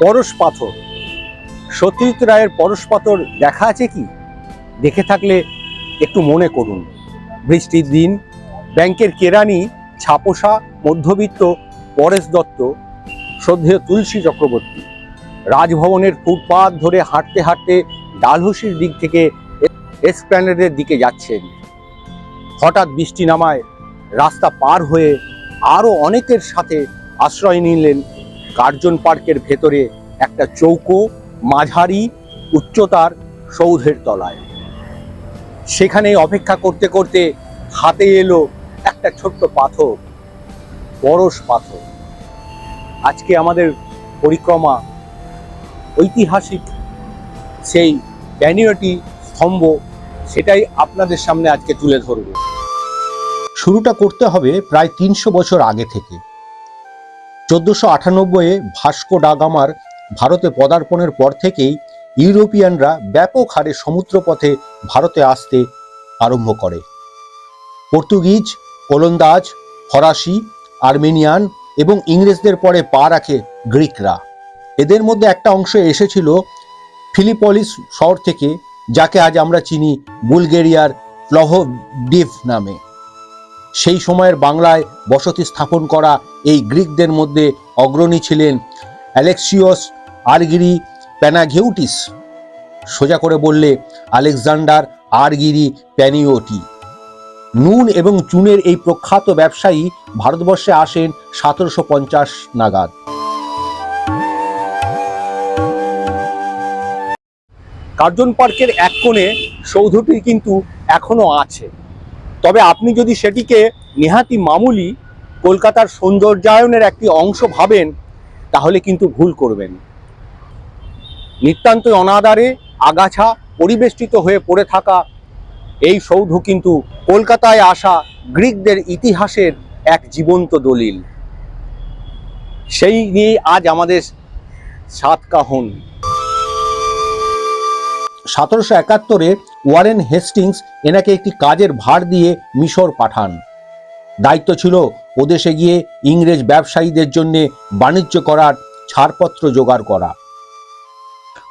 পরশ পাথর। সত্যজিৎ রায়ের পরশ পাথর দেখা আছে কি? দেখে থাকলে একটু মনে করুন। বৃষ্টির দিন, ব্যাংকের কেরানি, ছাপোষা, মধ্যবিত্ত, পরেশ দত্ত, শ্রদ্ধেয় তুলসী চক্রবর্তী। রাজভবনের ফুটপাত ধরে হাঁটতে হাঁটতে ডালহসির দিক থেকে এসপ্ল্যানেডের দিকে যাচ্ছেন। হঠাৎ বৃষ্টি নামায় রাস্তা পার হয়ে আরও অনেকের সাথে আশ্রয় নিলেন কার্জন পার্কের ভেতরে একটা চৌকো, মাঝারি, উচ্চতার সৌধের তলায়। সেখানে অপেক্ষা করতে করতে হাতে এলো একটা ছোট্ট পাথর, পরশ পাথর। আজকে আমাদের পরিক্রমা ঐতিহাসিক। সেই ব্যানিয়টি স্তম্ভ, সেটাই আপনাদের সামনে আজকে তুলে ধরব। শুরুটা করতে হবে প্রায় তিনশো বছর আগে থেকে। চোদ্দশো আটানব্বইয়ে ভাস্কো ডাগামার ভারতে পদার্পণের পর থেকেই ইউরোপিয়ানরা ব্যাপক হারে সমুদ্রপথে ভারতে আসতে আরম্ভ করে। পর্তুগিজ ওলন্দাজ ফরাসি, আর্মেনিয়ান এবং ইংরেজদের পরে পা রাখে গ্রিকরা। এদের মধ্যে একটা অংশ এসেছিল ফিলিপলিস শহর থেকে, যাকে আজ আমরা চিনি বুলগেরিয়ার প্লহডিভ নামে। সেই সময়ের বাংলায় বসতি স্থাপন করা এই গ্রিকদের মধ্যে অগ্রণী ছিলেন অ্যালেক্সিয়স আরগিরি প্যানাঘেউটিস। সোজা করে বললে আলেকজান্ডার আরগিরি প্যানিওটি। নুন এবং চুনের এই প্রখ্যাত ব্যবসায়ী ভারতবর্ষে আসেন সতেরোশো পঞ্চাশ নাগাদ। কার্জন পার্কের এক কোণে সৌধটি কিন্তু এখনও আছে। তবে আপনি যদি সেটিকে নেহাতি মামুলি কলকাতার সৌন্দর্যায়নের একটি অংশ ভাবেন, তাহলে কিন্তু ভুল করবেন। নিতান্তই অনাদারে আগাছা পরিবেষ্টিত হয়ে পড়ে থাকা এই সৌধ কিন্তু কলকাতায় আসা গ্রিকদের ইতিহাসের এক জীবন্ত দলিল। সেই নিয়ে আজ আমাদের সাত কাহন সতেরোশো একাত্তরে ওয়ারেন হেস্টিংস এনাকে একটি কাজের ভার দিয়ে মিশর পাঠান। দায়িত্ব ছিল ওদেশে গিয়ে ইংরেজ ব্যবসায়ীদের জন্য বাণিজ্য করার ছাড়পত্র জোগাড় করা।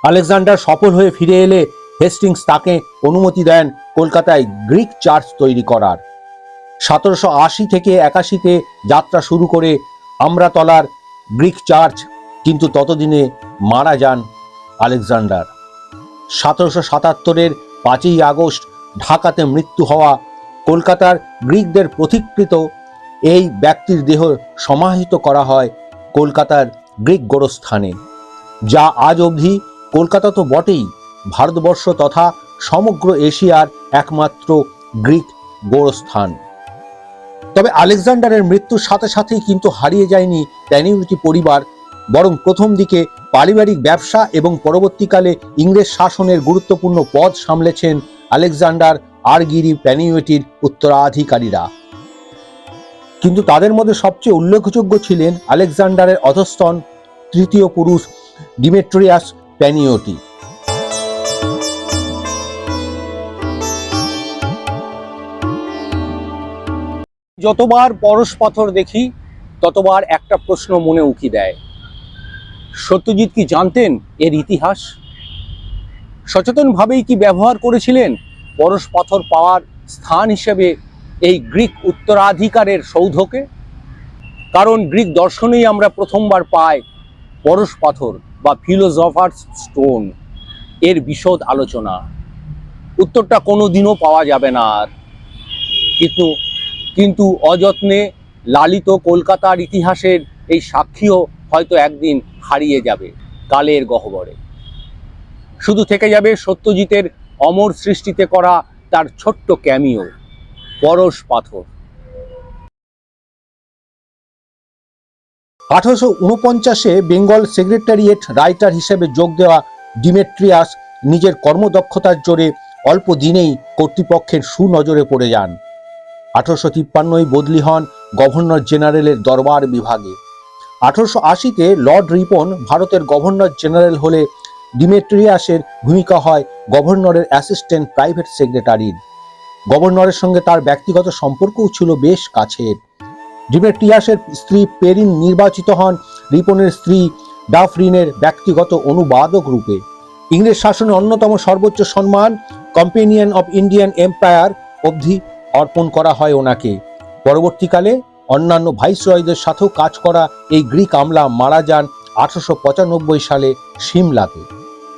আলেকজান্ডার সফল হয়ে ফিরে এলে হেস্টিংস তাকে অনুমতি দেন কলকাতায় গ্রিক চার্চ তৈরি করার। সতেরোশো আশি থেকে একাশিতে যাত্রা শুরু করে আমরাতলার গ্রিক চার্চ, কিন্তু ততদিনে মারা যান আলেকজান্ডার। সতেরোশো সাতাত্তরের পাঁচই আগস্ট ঢাকাতে মৃত্যু হওয়া কলকাতার গ্রিকদের প্রতিকৃত এই ব্যক্তির দেহ সমাহিত করা হয় কলকাতার গ্রিক গোরস্থানে, যা আজ অবধি কলকাতা তো বটেই, ভারতবর্ষ তথা সমগ্র এশিয়ার একমাত্র গ্রিক গোরস্থান। তবে আলেকজান্ডারের মৃত্যুর সাথে সাথেই কিন্তু হারিয়ে যায়নি প্যানিউটি পরিবার বরং প্রথম দিকে পারিবারিক ব্যবসা এবং পরবর্তীকালে ইংরেজ শাসনের গুরুত্বপূর্ণ পদ সামলেছেন আলেকজান্ডার আরগিরি প্যানিউটির উত্তরাধিকারীরা। কিন্তু তাদের মধ্যে সবচেয়ে উল্লেখযোগ্য ছিলেন আলেকজান্ডারের অধস্তন তৃতীয় পুরুষ ডিমেট্রিয়াস প্যানিওটি। যতবার পরশ পাথর দেখি, ততবার একটা প্রশ্ন মনে উঁকি দেয়। সত্যজিৎ কি জানতেন এর ইতিহাস? সচেতনভাবেই কি ব্যবহার করেছিলেন পরশ পাথর পাওয়ার স্থান হিসেবে এই গ্রিক উত্তরাধিকারের সৌধকে? কারণ গ্রিক দর্শনেই আমরা প্রথমবার পাই পরশ পাথর বা ফিলোজফার্স স্টোন, এর বিশদ আলোচনা। উত্তরটা কোনো দিনও পাওয়া যাবে না আর। কিন্তু কিন্তু অযত্নে লালিত কলকাতার ইতিহাসের এই সাক্ষীও হয়তো একদিন হারিয়ে যাবে কালের গহ্বরে। শুধু থেকে যাবে সত্যজিতের অমর সৃষ্টিতে করা তার ছোট্ট ক্যামিও, পরশ পাথর। আঠারোশো উনপঞ্চাশে বেঙ্গল সেক্রেটারিয়েট রাইটার হিসেবে যোগ দেওয়া ডিমেট্রিয়াস নিজের কর্মদক্ষতার জোরে অল্প দিনেই কর্তৃপক্ষের সুনজরে পড়ে যান। আঠারোশো তিপ্পান্নই বদলি হন গভর্নর জেনারেলের দরবার বিভাগে। আঠারোশো আশিতে লর্ড রিপন ভারতের গভর্নর জেনারেল হলে ডিমেট্রিয়াসের ভূমিকা হয় গভর্নরের অ্যাসিস্ট্যান্ট প্রাইভেট সেক্রেটারির। গভর্নরের সঙ্গে তার ব্যক্তিগত সম্পর্কও ছিল বেশ কাছের। ডিমেট্রিয়াসের স্ত্রী পেরিন নির্বাচিত হন রিপনের স্ত্রী ডাফরিনের ব্যক্তিগত অনুবাদক রূপে। ইংরেজ শাসনের অন্যতম সর্বোচ্চ সম্মান কম্পেনিয়ন অব ইন্ডিয়ান এম্পায়ার অবধি অর্পণ করা হয় ওনাকে। পরবর্তীকালে অন্যান্য ভাইসরয়দের সাথেও কাজ করা এই গ্রিক আমলা মারা যান আঠারোশো পঁচানব্বই সালে সিমলাতে।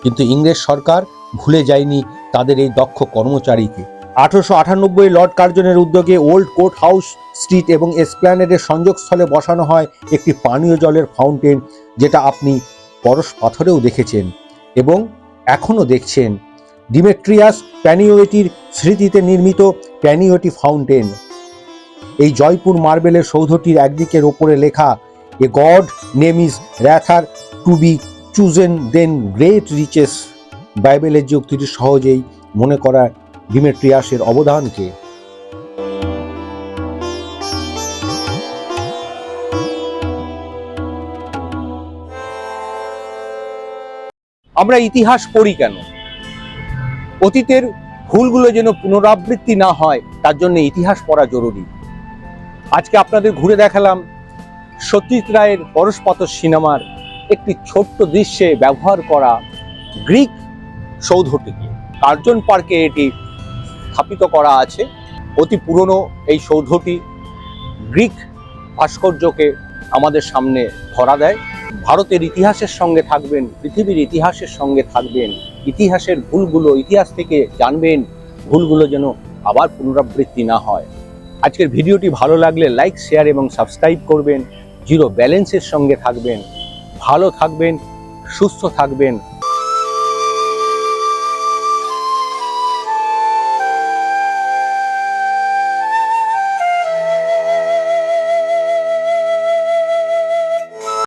কিন্তু ইংরেজ সরকার ভুলে যায়নি তাদের এই দক্ষ কর্মচারীকে। আঠারোশো আটানব্বই লর্ড কার্জনের উদ্যোগে ওল্ড কোর্ট হাউস স্ট্রিট এবং এসপ্ল্যানেডের সংযোগস্থলে বসানো হয় একটি পানীয় জলের ফাউন্টেন, যেটা আপনি পরশ পাথরেও দেখেছেন এবং এখনও দেখছেন। ডিমেট্রিয়াস প্যানিওয়েটির স্মৃতিতে নির্মিত প্যানিওটি ফাউন্টেন। এই জয়পুর মার্বেলের সৌধটির একদিকের ওপরে লেখা, a good name is rather to be chosen than great riches. বাইবেলের যে উক্তিটি সহজেই মনে করা ডিমেট্রিয়াসের অবদানকে আমরা ইতিহাস পড়ি কেন? অতীতের ভুলগুলো যেন পুনরাবৃত্তি না হয়, তার জন্য ইতিহাস পড়া জরুরি। আজকে আপনাদের ঘুরে দেখালাম সত্যজিৎ রায়ের পরশপাতর সিনেমার একটি ছোট্ট দৃশ্যে ব্যবহার করা গ্রিক সৌধটিকে। কার্জন পার্কে এটি স্থাপিত করা আছে। অতি পুরনো এই সৌধটি গ্রিক ভাস্কর্যকে আমাদের সামনে ধরা দেয়। ভারতের ইতিহাসের সঙ্গে থাকবেন, পৃথিবীর ইতিহাসের সঙ্গে থাকবেন, ইতিহাসের ভুলগুলো, ইতিহাস থেকে জানবেন, ভুলগুলো যেন আবার পুনরাবৃত্তি না হয়। আজকের ভিডিওটি ভালো লাগলে লাইক, শেয়ার এবং সাবস্ক্রাইব করবেন। জিরো ব্যালেন্সের সঙ্গে থাকবেন। ভালো থাকবেন, সুস্থ থাকবেন।